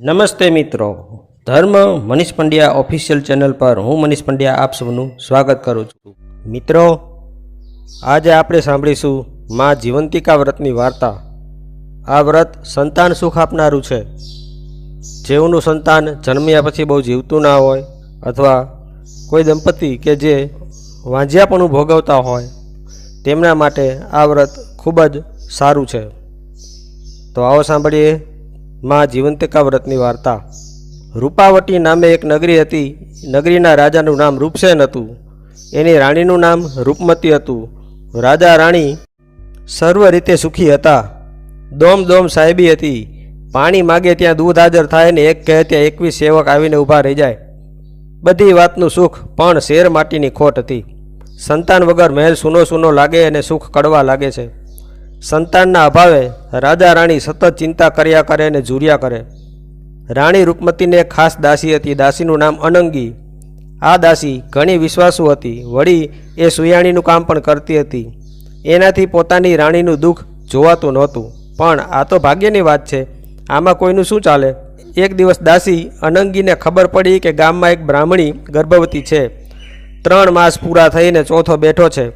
નમસ્તે મિત્રો. ધર્મ મનીષ પંડ્યા ઓફિશિયલ ચેનલ પર હું મનીષ પંડ્યા આપ સૌનું સ્વાગત કરું છું. મિત્રો, આજે આપણે સાંભળીશું મા જીવંતિકા વ્રતની વાર્તા. આ વ્રત સંતાન સુખ આપનારું છે. જેઓનું સંતાન જન્મ્યા પછી બહુ જીવતું ના હોય અથવા કોઈ દંપતી કે જે વાંઝિયાપણું ભોગવતા હોય, તેમના માટે આ વ્રત ખૂબ જ સારું છે. તો આવો સાંભળીએ. મા જીવંતિકા વ્રતની વાર્તા. રૂપાવટી નામે એક નગરી હતી. નગરીના રાજાનું નામ રૂપસેન હતું. એની રાણીનું નામ રૂપમતી હતું. રાજા રાણી સર્વ રીતે સુખી હતા. દોમ દોમ સાહેબી હતી. પાણી માગે ત્યાં દૂધ હાજર થાય ને એક કહે ત્યાં એકવીસ સેવક આવીને ઊભા રહી જાય. બધી વાતનું સુખ પણ શેર માટીની ખોટ હતી. સંતાન વગર મહેલ સૂનો સૂનો લાગે અને સુખ કડવા લાગે છે. સંતાનના અભાવે રાજા રાણી સતત ચિંતા કર્યા કરે અને ઝૂર્યા કરે. રાણી રૂપમતીને એક ખાસ દાસી હતી. દાસીનું નામ અનંગી. આ દાસી ઘણી વિશ્વાસુ હતી. વળી એ સુયાણીનું કામ પણ કરતી હતી. એનાથી પોતાની રાણીનું દુઃખ જોવાતું નહોતું. પણ આ તો ભાગ્યની વાત છે. આમાં કોઈનું શું ચાલે? એક દિવસ દાસી અનંગીને ખબર પડી કે ગામમાં એક બ્રાહ્મણી ગર્ભવતી છે. ત્રણ માસ પૂરા થઈને ચોથો બેઠો છે.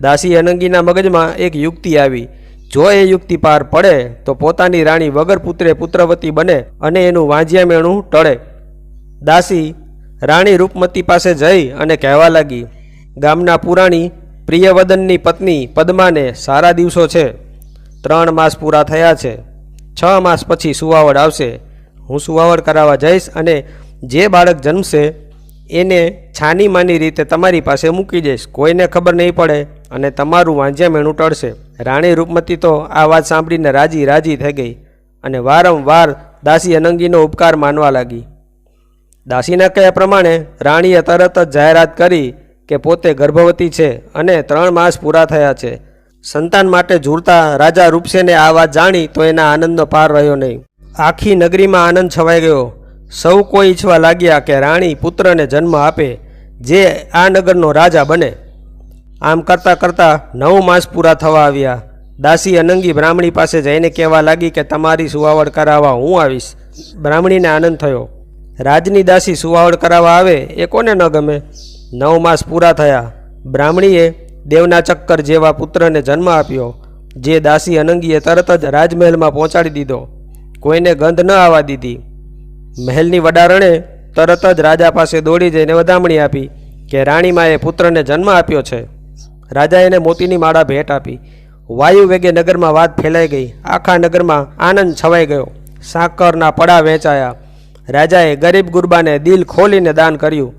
દાસી અનંગીના મગજમાં એક યુક્તિ આવી. જો એ યુક્તિ પાર પડે, તો પોતાની રાણી વગર પુત્રે પુત્રવતી બને અને એનું વાંજિયા મેણું ટળે. દાસી રાણી રૂપમતી પાસે જઈ અને કહેવા લાગી, ગામના પુરાણી, પ્રિયવદનની પત્ની પદ્માને સારા દિવસો છે. ત્રણ માસ પૂરા થયા છે. છ માસ પછી સુવાવડ આવશે. હું સુવાવડ કરાવવા જઈશ અને જે બાળક જન્મશે, એને છાની માની રીતે તમારી પાસે મૂકી દઈશ. કોઈને ખબર નહીં પડે અને તમારું વાંજ્યા મેણું ટળશે. રાણી રૂપમતી તો આ વાત સાંભળીને રાજી રાજી થઈ ગઈ અને વારંવાર દાસી અનંગીનો ઉપકાર માનવા લાગી. દાસીના કહ્યા પ્રમાણે રાણીએ તરત જ જાહેરાત કરી કે પોતે ગર્ભવતી છે અને ત્રણ માસ પૂરા થયા છે. સંતાન માટે ઝૂરતા રાજા રૂપસેને આ વાત જાણી તો એના આનંદનો પાર રહ્યો નહીં. આખી નગરીમાં આનંદ છવાઈ ગયો. સૌ કોઈ ઈચ્છવા લાગ્યા કે રાણી પુત્રને જન્મ આપે, જે આ નગરનો રાજા બને. આમ કરતાં કરતાં નવ માસ પૂરા થવા આવ્યા. દાસી અનંગી બ્રાહ્મણી પાસે જઈને કહેવા લાગી કે તમારી સુવાવડ કરાવવા હું આવીશ. બ્રાહ્મણીને આનંદ થયો. રાજની દાસી સુવાવડ કરાવવા આવે એ કોને ન ગમે? નવ માસ પૂરા થયા. બ્રાહ્મણીએ દેવના ચક્કર જેવા પુત્રને જન્મ આપ્યો, જે દાસી અનંગીએ તરત જ રાજમહેલમાં પહોંચાડી દીધો. કોઈને ગંધ ન આવવા દીધી. મહેલની વડારણે તરત જ રાજા પાસે દોડી જઈને વધામણી આપી કે રાણીમાએ પુત્રને જન્મ આપ્યો છે. રાજાએ એને મોતીની માળા ભેટ આપી. વાયુ વેગે નગરમાં વાત ફેલાઈ ગઈ. આખા નગરમાં આનંદ છવાઈ ગયો. સાકરના પડા વેચાયા. રાજાએ ગરીબ ગુરબાને દિલ ખોલીને દાન કર્યું.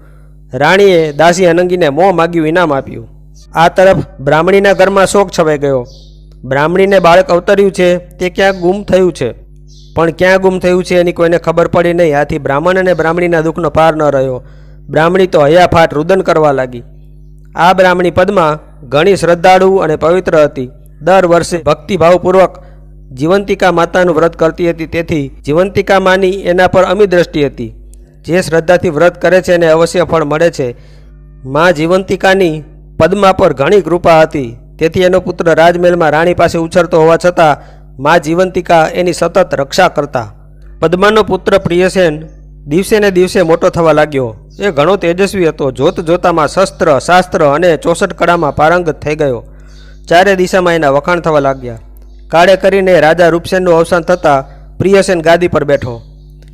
રાણીએ દાસી અનંગીને મોં માગ્યું, ઇનામ આપ્યું. આ તરફ બ્રાહ્મણીના ઘરમાં શોક છવાઈ ગયો. બ્રાહ્મણીને બાળક અવતર્યું છે, તે ક્યાંક ગુમ થયું છે. પણ ક્યાં ગુમ થયું છે એની કોઈને ખબર પડી નહીં. આથી બ્રાહ્મણ અને બ્રાહ્મણીના દુઃખનો પાર ન રહ્યો. બ્રાહ્મણી તો હૈયાફાટ રુદન કરવા લાગી. આ બ્રાહ્મણી પદ્મા ઘણી શ્રદ્ધાળુ અને પવિત્ર હતી. દર વર્ષે ભક્તિભાવપૂર્વક જીવંતિકા માતાનું વ્રત કરતી હતી. તેથી જીવંતિકા માની એના પર અમી દ્રષ્ટિ હતી. જે શ્રદ્ધાથી વ્રત કરે છે એને અવશ્ય ફળ મળે છે. મા જીવંતિકાની પદ્મા પર ઘણી કૃપા હતી. તેથી એનો પુત્ર રાજમહેલમાં રાણી પાસે ઉછરતો હોવા છતાં મા જીવંતિકા એની સતત રક્ષા કરતા. પદ્માનો પુત્ર પ્રિયસેન દિવસે ને દિવસે મોટો થવા લાગ્યો. એ ઘણો તેજસ્વી હતો. જોત જોતામાં શસ્ત્ર, શાસ્ત્ર અને ચોસઠ કળામાં પારંગત થઈ ગયો. ચારે દિશામાં એના વખાણ થવા લાગ્યા. કાળે કરીને રાજા રૂપસેનનું અવસાન થતાં પ્રિયસેન ગાદી પર બેઠો.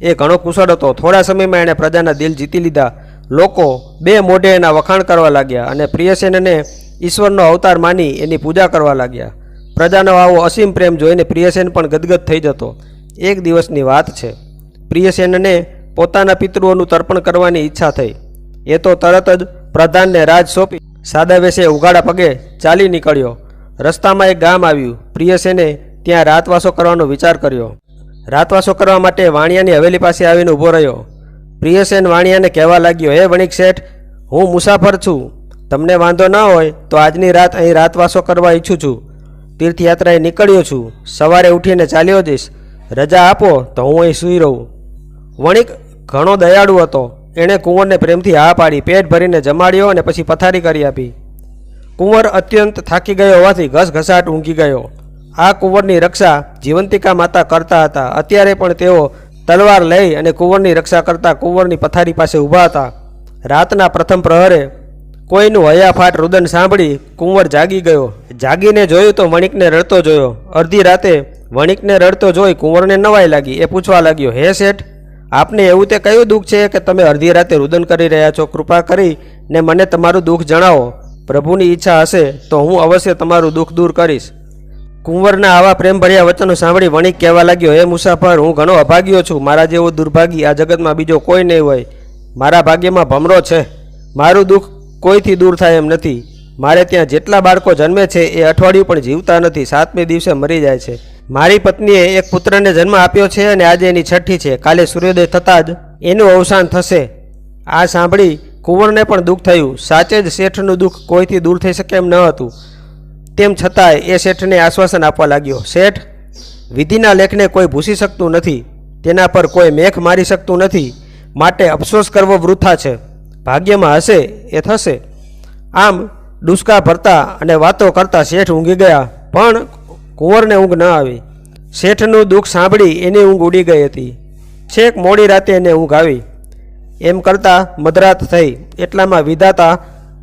એ ઘણો કુશળ હતો. થોડા સમયમાં એણે પ્રજાના દિલ જીતી લીધા. લોકો બે મોઢે એના વખાણ કરવા લાગ્યા અને પ્રિયસેનને ઈશ્વરનો અવતાર માની એની પૂજા કરવા લાગ્યા. પ્રજાનો આવો અસીમ પ્રેમ જોઈને પ્રિયસેન પણ ગદગદ થઈ જતો. એક દિવસની વાત છે. પ્રિયસેનને પોતાના પિતૃઓનું તર્પણ કરવાની ઈચ્છા થઈ. એ તો તરત જ પ્રધાનને રાજ સોંપી સાદા વેશે ઉગાડા પગે ચાલી નીકળ્યો. રસ્તામાં એક ગામ આવ્યું. પ્રિયસેને ત્યાં રાતવાસો કરવાનો વિચાર કર્યો. રાતવાસો કરવા માટે વાણિયાની હવેલી પાસે આવીને ઊભો રહ્યો. પ્રિયસેન વાણિયાને કહેવા લાગ્યો, હે વણિક શેઠ, હું મુસાફર છું. તમને વાંધો ન હોય તો આજની રાત અહીં રાતવાસો કરવા ઈચ્છું છું. તીર્થયાત્રાએ નીકળ્યો છું. સવારે ઉઠીને ચાલ્યો જઈશ. રજા આપો તો હું અહીં સૂઈ રહું. વણિક ઘણો દયાળુ હતો. એણે કુંવરને પ્રેમથી હા પાડી, પેટ ભરીને જમાડ્યો અને પછી પથારી કરી આપી. કુંવર અત્યંત થાકી ગયો હોવાથી ઘસઘસાટ ઊંઘી ગયો. આ કુંવરની રક્ષા જીવંતિકા માતા કરતા હતા. અત્યારે પણ તેઓ તલવાર લઈ અને કુંવરની રક્ષા કરતા કુંવરની પથારી પાસે ઊભા હતા. રાતના પ્રથમ પ્રહરે કોઈનું હયાફાટ રુદન સાંભળી કુંવર જાગી ગયો. જાગીને જોયું તો વણિકને રડતો જોયો. અડધી રાતે વણિકને રડતો જોઈ કુંવરને નવાઈ લાગી. એ પૂછવા લાગ્યો, હે શેઠ આપને એવું તે કયું દુઃખ છે કે તમે અડધી રાતે રુદન કરી રહ્યા છો? કૃપા કરી ને મને તમારું દુઃખ જણાવો. પ્રભુની ઈચ્છા હશે તો હું અવશ્ય તમારું દુઃખ દૂર કરીશ. કુંવરના આવા પ્રેમભર્યા વચનો સાંભળી વણિક કહેવા લાગ્યો, હે મુસાફર, હું ઘણો અભાગ્યો છું. મારા જેવો દુર્ભાગી આ જગતમાં બીજો કોઈ નહીં હોય. મારા ભાગ્યમાં ભમરો છે. મારું દુઃખ કોઈથી દૂર થાય એમ નથી. મારે ત્યાં જેટલા બાળકો જન્મે છે એ અઠવાડિયું પણ જીવતા નથી. સાતમે દિવસે મરી જાય છે. મારી પત્નીએ એક પુત્રને જન્મ આપ્યો છે અને આજે એની છઠ્ઠી છે. કાલે સૂર્યોદય થતાં જ એનું અવસાન થશે. આ સાંભળી કુંવરને પણ દુઃખ થયું. સાચે જ શેઠનું દુઃખ કોઈથી દૂર થઈ શકે એમ ન હતું. તેમ છતાંય એ શેઠને આશ્વાસન આપવા લાગ્યો. શેઠ, વિધિના લેખને કોઈ ભૂસી શકતું નથી. તેના પર કોઈ મેઘ મારી શકતું નથી. માટે અફસોસ કરવો વૃથા છે. ભાગ્યમાં હશે એ થશે. આમ ડુસકા ભરતા અને વાતો કરતા શેઠ ઊંઘી ગયા. પણ કુંવરને ઊંઘ ન આવી. શેઠનું દુઃખ સાંભળી એની ઊંઘ ઉડી ગઈ હતી. છેક મોડી રાતે એને ઊંઘ આવી. એમ કરતાં મધરાત થઈ. એટલામાં વિધાતા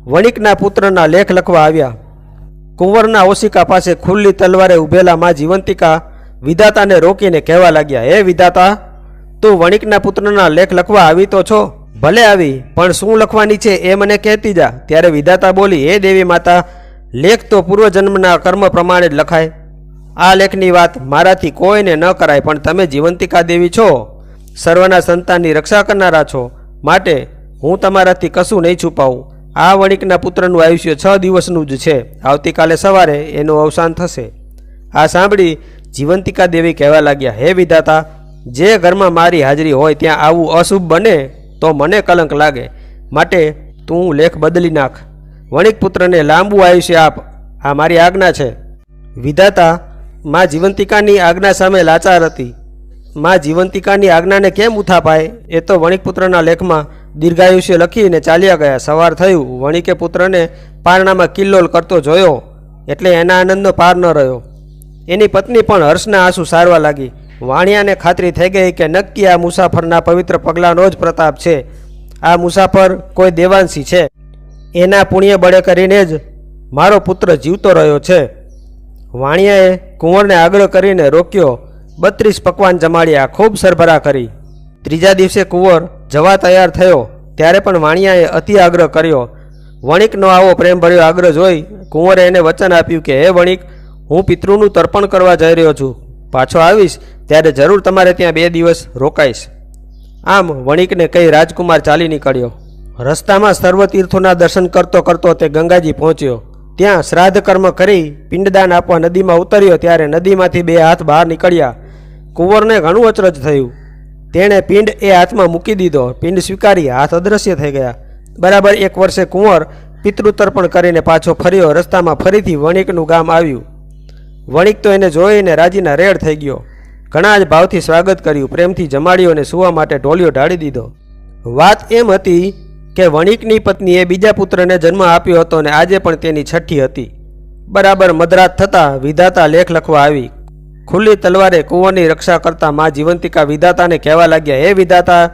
વણિકના પુત્રના લેખ લખવા આવ્યા. કુંવરના ઓશિકા પાસે ખુલ્લી તલવારે ઊભેલા માં જીવંતિકા વિધાતાને રોકીને કહેવા લાગ્યા, હે વિધાતા, તું વણિકના પુત્રના લેખ લખવા આવી તો છો? ભલે આવી, પણ શું લખવાની છે એ મને કહેતી જા. ત્યારે વિધાતા બોલી, હે દેવી માતા, લેખ તો પૂર્વજન્મના કર્મ પ્રમાણે જ લખાય. આ લેખની વાત મારાથી કોઈને ન કરાય, પણ તમે જીવંતિકા દેવી છો. સર્વના સંતાનની રક્ષા કરનારા છો. માટે હું તમારાથી કશું નહીં છુપાવું. આ વણિકના પુત્રનું આયુષ્ય છ દિવસનું જ છે. આવતીકાલે સવારે એનું અવસાન થશે. આ સાંભળી જીવંતિકા દેવી કહેવા લાગ્યા, હે વિધાતા, જે ઘરમાં મારી હાજરી હોય ત્યાં આવું અશુભ બને તો મને કલંક લાગે. માટે તું લેખ બદલી નાખ. વણિક પુત્રને લાંબુ આયુષ્ય આપ. આ મારી આજ્ઞા છે. વિધાતા માં જીવંતિકાની આજ્ઞા સામે લાચાર હતી. માં જીવંતિકાની આજ્ઞાને કેમ ઉથાપાય એ તો વણિક પુત્રના લેખમાં દીર્ઘાયુષ્ય લખીને ચાલ્યા ગયા. સવાર થયું. વણિકે પુત્રને પારણામાં કિલ્લોલ કરતો જોયો. એટલે એના આનંદનો પાર ન રહ્યો. એની પત્ની પણ હર્ષના આંસુ સારવા લાગી. વાણિયાને ખાતરી થઈ ગઈ કે નક્કી આ મુસાફરના પવિત્ર પગલાંનો જ પ્રતાપ છે. આ મુસાફર કોઈ દેવાંશી છે. એના પુણ્ય બળે કરીને જ મારો પુત્ર જીવતો રહ્યો છે. વાણિયાએ કુંવરને આગ્રહ કરીને રોક્યો. બત્રીસ પકવાન જમાડ્યા, ખૂબ સરભરા કરી. ત્રીજા દિવસે કુંવર જવા તૈયાર થયો, ત્યારે પણ વાણિયાએ અતિ આગ્રહ કર્યો. વણિકનો આવો પ્રેમભર્યો આગ્રહ જોઈ કુંવરે એને વચન આપ્યું કે, હે વણિક, હું પિતૃનું તર્પણ કરવા જઈ રહ્યો છું. પાછો આવીશ, ત્યારે જરૂર તમારે ત્યાં બે દિવસ રોકાઈશ. આમ વણિકને કહી રાજકુમાર ચાલી નીકળ્યો. રસ્તામાં સર્વતીર્થોના દર્શન કરતો કરતો તે ગંગાજી પહોંચ્યો. ત્યાં શ્રાદ્ધ કર્મ કરી પિંડદાન આપવા નદીમાં ઉતર્યો ત્યારે નદીમાંથી બે હાથ બહાર નીકળ્યા. કુંવરને ઘણું અચરજ થયું. તેણે પિંડ એ હાથમાં મૂકી દીધો. પિંડ સ્વીકારી, હાથ અદ્રશ્ય થઈ ગયા. બરાબર એક વર્ષે કુંવર પિતૃતર્પણ કરીને પાછો ફર્યો. રસ્તામાં ફરીથી વણિકનું ગામ આવ્યું. વણિક તો એને જોઈને રાજીના રેડ થઈ ગયો. ઘણા જ ભાવથી સ્વાગત કર્યું. પ્રેમથી જમાડ્યો અને સુવા માટે ઢોલિયો ઢાળી દીધો. વાત એમ હતી કે વણિકની પત્નીએ બીજા પુત્રને જન્મ આપ્યો હતો અને આજે પણ તેની છઠ્ઠી હતી. બરાબર મધરાત થતાં વિધાતા લેખ લખવા આવી. ખુલ્લી તલવારે કુંવરની રક્ષા કરતા મા જીવંતિકા વિધાતાને કહેવા લાગ્યા, હે વિધાતા,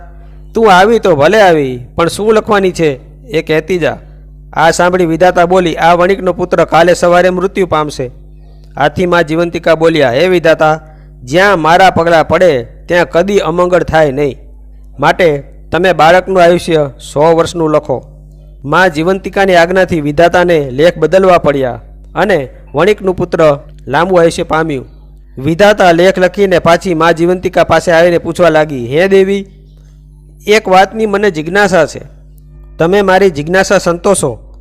તું આવી તો ભલે આવી, પણ શું લખવાની છે? એ કહેતી જા. આ સાંભળી વિધાતા બોલી, આ વણિકનો પુત્ર કાલે સવારે મૃત્યુ પામશે. આથી મા જીવંતિકા બોલ્યા, હે વિધાતા, જ્યાં મારા પગલાં પડે, ત્યાં કદી અમંગળ થાય નહીં. માટે તમે બાળકનું આયુષ્ય સો વર્ષનું લખો. મા જીવંતિકાની આજ્ઞાથી વિધાતાને લેખ બદલવા પડ્યા અને વણિકનું પુત્ર લાંબુ આયુષ્ય પામ્યું. વિધાતા લેખ લખીને પાછી મા જીવંતિકા પાસે આવીને પૂછવા લાગી, હે દેવી, એક વાતની મને જિજ્ઞાસા છે. તમે મારી જિજ્ઞાસા સંતોષો.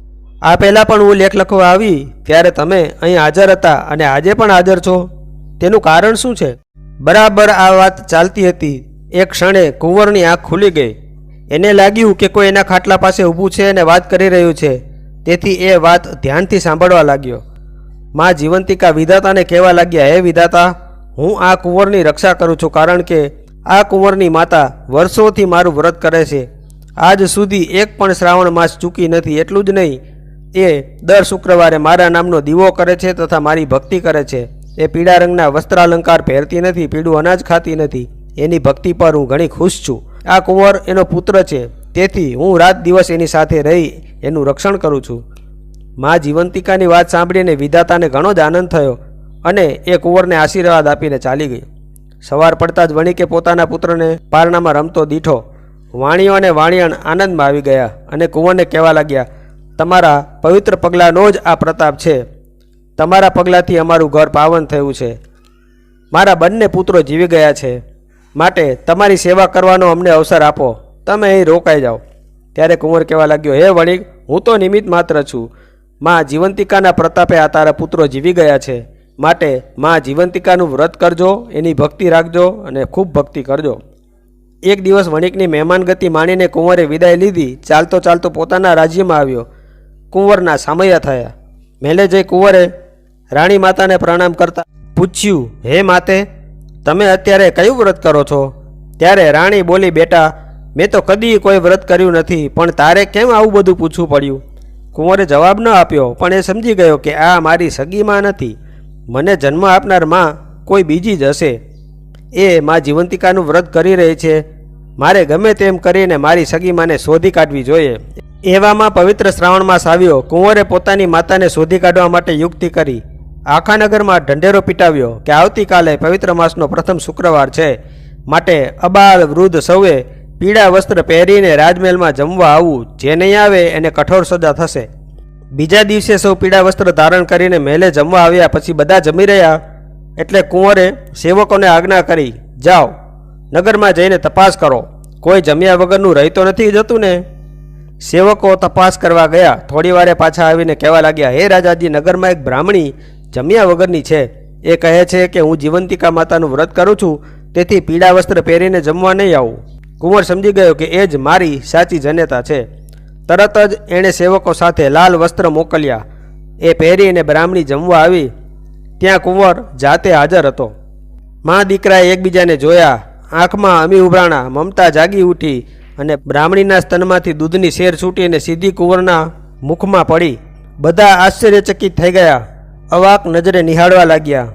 આ પહેલાં પણ હું લેખ લખવા આવી ત્યારે તમે અહીં હાજર હતા અને આજે પણ હાજર છો. તેનું કારણ શું છે? બરાબર આ વાત ચાલતી હતી. એક ક્ષણે કુંવરની આંખ ખુલી ગઈ. એને લાગ્યું કે કોઈ એના ખાટલા પાસે ઊભું છે અને વાત કરી રહ્યું છે. તેથી એ વાત ધ્યાનથી સાંભળવા લાગ્યો. માં જીવંતિકા વિધાતાને કહેવા લાગ્યા, હે વિધાતા, હું આ કુંવરની રક્ષા કરું છું કારણ કે આ કુંવરની માતા વર્ષોથી મારું વ્રત કરે છે. આજ સુધી એક પણ શ્રાવણ માસ ચૂકી નથી, એટલું જ નહીં. એ દર શુક્રવારે મારા નામનો દીવો કરે છે તથા મારી ભક્તિ કરે છે. એ પીળા રંગના વસ્ત્રાલંકાર પહેરતી નથી, પીળું અનાજ ખાતી નથી. એની ભક્તિ પર હું ઘણી ખુશ છું. આ કુંવર એનો પુત્ર છે. તેથી હું રાત દિવસ એની સાથે રહી એનું રક્ષણ કરું છું. મા જીવંતિકાની વાત સાંભળીને વિધાતાને ઘણો જ આનંદ થયો અને એ કુંવરને આશીર્વાદ આપીને ચાલી ગઈ. સવાર પડતા જ વણિકે પોતાના પુત્રને પારણામાં રમતો દીઠો વાણીઓ અને વાણિયણ આનંદમાં આવી ગયા અને કુંવરને કહેવા લાગ્યા, તમારા પવિત્ર પગલાંનો જ આ પ્રતાપ છે. તમારા પગલાંથી અમારું ઘર પાવન થયું છે. મારા બંને પુત્રો જીવી ગયા છે. માટે તમારી સેવા કરવાનો અમને અવસર આપો. તમે અહીં રોકાઈ જાઓ. ત્યારે કુંવર કહેવા લાગ્યો, હે વણિક હું તો નિમિત્ત માત્ર છું. માં જીવંતિકાના પ્રતાપે આ તારા પુત્રો જીવી ગયા છે. માટે માં જીવંતિકાનું વ્રત કરજો, એની ભક્તિ રાખજો અને ખૂબ ભક્તિ કરજો. એક દિવસ વણિકની મહેમાન ગતિ માણીને કુંવરે વિદાય લીધી. ચાલતો ચાલતો પોતાના રાજ્યમાં આવ્યો. કુંવરના સામૈયા થયા. મેલે જઈ કુંવરે રાણી માતાને પ્રણામ કરતા પૂછ્યું, હે માતે તમે અત્યારે કયું વ્રત કરો છો? ત્યારે રાણી બોલી, બેટા, મેં તો કદી કોઈ વ્રત કર્યું નથી, પણ તારે કેમ આવું બધું પૂછવું પડ્યું? કુંવરે જવાબ ન આપ્યો, પણ એ સમજી ગયો કે આ મારી સગી માં નથી. મને જન્મ આપનારમાં કોઈ બીજી જ હશે. એ મા જીવંતિકાનું વ્રત કરી રહી છે. મારે ગમે તેમ કરીને મારી સગી માને શોધી કાઢવી જોઈએ. એવામાં પવિત્ર શ્રાવણ માસ આવ્યો. કુંવરે પોતાની માતાને શોધી કાઢવા માટે યુક્તિ કરી. આખા નગરમાં ઢંઢેરો પીટાવ્યો કે આવતીકાલે પવિત્ર માસનો પ્રથમ શુક્રવાર છે. માટે અબાલ વૃદ્ધ સૌએ પીળા વસ્ત્ર પહેરીને રાજમહેલમાં જમવા આવવું જે નહીં આવે એને કઠોર સજા થશે. બીજા દિવસે સૌ પીળા વસ્ત્ર ધારણ કરીને મહેલે જમવા આવ્યા પછી બધા જમી રહ્યા. એટલે કુંવરે સેવકોને આજ્ઞા કરી, જાઓ, નગરમાં જઈને તપાસ કરો. કોઈ જમ્યા વગરનું રહી તો નથી જતું ને? સેવકો તપાસ કરવા ગયા. થોડી વારે પાછા આવીને કહેવા લાગ્યા, હે રાજાજી, નગરમાં એક બ્રાહ્મણી જમ્યા વગરની છે. એ કહે છે કે હું જીવંતિકા માતાનું વ્રત કરું છું, તેથી પીળા વસ્ત્ર પહેરીને જમવા નહીં આવું. કુંવર સમજી ગયો કે એ જ મારી સાચી જનેતા છે. તરત જ એણે સેવકો સાથે લાલ વસ્ત્ર મોકલ્યા. એ પહેરીને બ્રાહ્મણી જમવા આવી. ત્યાં કુંવર જાતે હાજર હતો. મા દીકરાએ એકબીજાને જોયા. આંખમાં અમી ઉભરાણા, મમતા જાગી ઉઠી અને બ્રાહ્મણીના સ્તનમાંથી દૂધની શેર છૂટીને સીધી કુંવરના મુખમાં પડી. બધા આશ્ચર્યચકિત થઈ ગયા. અવાક નજરે નિહાળવા લાગ્યા.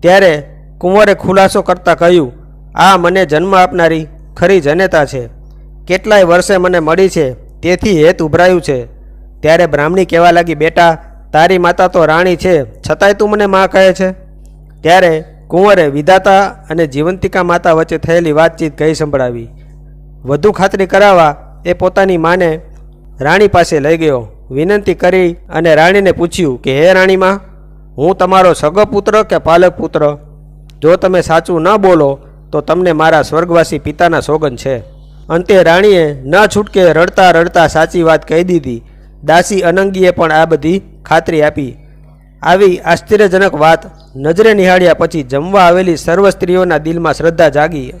ત્યારે કુંવરે ખુલાસો કરતાં કહ્યું, આ મને જન્મ આપનારી ખરી જનેતા છે. કેટલાય વર્ષે મને મળી છે, તેથી હેત ઉભરાયું છે. ત્યારે બ્રાહ્મણી કહેવા લાગી, બેટા, તારી માતા તો રાણી છે, છતાંય તું મને માં કહે છે? ત્યારે કુંવરે વિધાતા અને જીવંતિકા માતા વચ્ચે થયેલી વાતચીત કહી સંભળાવી. વધુ ખાતરી કરાવવા એ પોતાની માને રાણી પાસે લઈ ગયો. વિનંતી કરી અને રાણીને પૂછ્યું કે, હે રાણીમાં, હું તમારો સગો પુત્ર કે પાલક પુત્ર જો તમે સાચું ન બોલો, તો તમને મારા સ્વર્ગવાસી પિતાના સોગન છે. અંતે રાણીએ ન છૂટકે રડતા રડતા સાચી વાત કહી દીધી. દાસી અનંગીએ પણ આ બધી ખાતરી આપી. આવી આશ્ચર્યજનક વાત નજરે નિહાળ્યા પછી જમવા આવેલી સર્વ સ્ત્રીઓના દિલમાં શ્રદ્ધા જાગી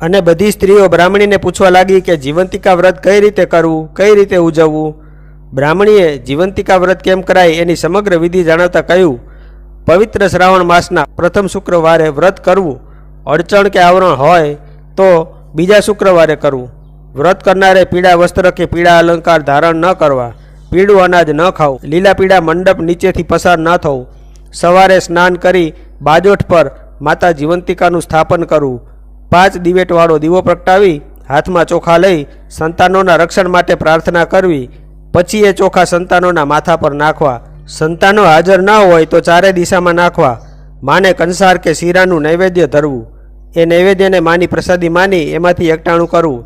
અને બધી સ્ત્રીઓ બ્રાહ્મણીને પૂછવા લાગી કે, જીવંતિકા વ્રત કઈ રીતે કરવું, કઈ રીતે ઉજવવું? બ્રાહ્મણીએ જીવંતિકા વ્રત કેમ કરાય એની સમગ્ર વિધિ જાણવતા કહ્યું, પવિત્ર શ્રાવણ માસના પ્રથમ શુક્રવારે વ્રત કરવું. અડચણ કે આવરણ હોય તો બીજા શુક્રવારે કરવું. વ્રત કરનારે પીળા વસ્ત્ર કે પીળા અલંકાર ધારણ ન કરવા. પીળું અનાજ ન ખાવું. લીલા પીળા મંડપ નીચેથી પસાર ન થવું. સવારે સ્નાન કરી બાજોઠ પર માતા જીવંતિકાનું સ્થાપન કરવું. પાંચ દિવેટવાળો દીવો પ્રગટાવી, હાથમાં ચોખા લઈ સંતાનોના રક્ષણ માટે પ્રાર્થના કરવી. પછી એ ચોખા સંતાનોના માથા પર નાખવા. સંતાનો હાજર ન હોય તો ચારે દિશામાં નાખવા. માને કંસાર કે શીરાનું નૈવેદ્ય ધરવું. એ નૈવેદ્યને માની પ્રસાદી માની એમાંથી એકટાણું કરવું.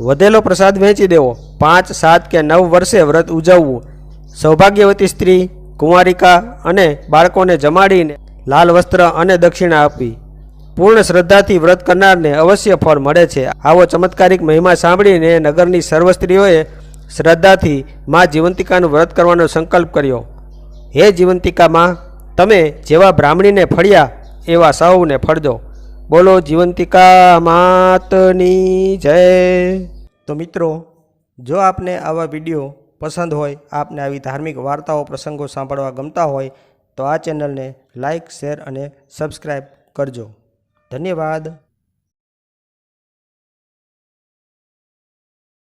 વધેલો પ્રસાદ વહેંચી દેવો. પાંચ, સાત કે નવ વર્ષે વ્રત ઉજવવું. સૌભાગ્યવતી સ્ત્રી, કુંવારિકા અને બાળકોને જમાડીને લાલ વસ્ત્ર અને દક્ષિણા આપવી. પૂર્ણ શ્રદ્ધાથી વ્રત કરનારને અવશ્ય ફળ મળે છે. આવો ચમત્કારિક મહિમા સાંભળીને નગરની સર્વ સ્ત્રીઓએ શ્રદ્ધાથી મા જીવંતિકાનું વ્રત કરવાનો સંકલ્પ કર્યો. હે જીવંતિકા માં તમે જેવા બ્રાહ્મણીને ફળ્યા, એવા સૌને ફળજો. બોલો, જીવંતિકા માતની જય. તો મિત્રો, જો આપને આવા વીડિયો પસંદ હોય, આપને આવી ધાર્મિક વાર્તાઓ, પ્રસંગો સાંભળવા ગમતા હોય, તો આ ચેનલને લાઈક, શેર અને સબસ્ક્રાઈબ કરજો. ધન્યવાદ.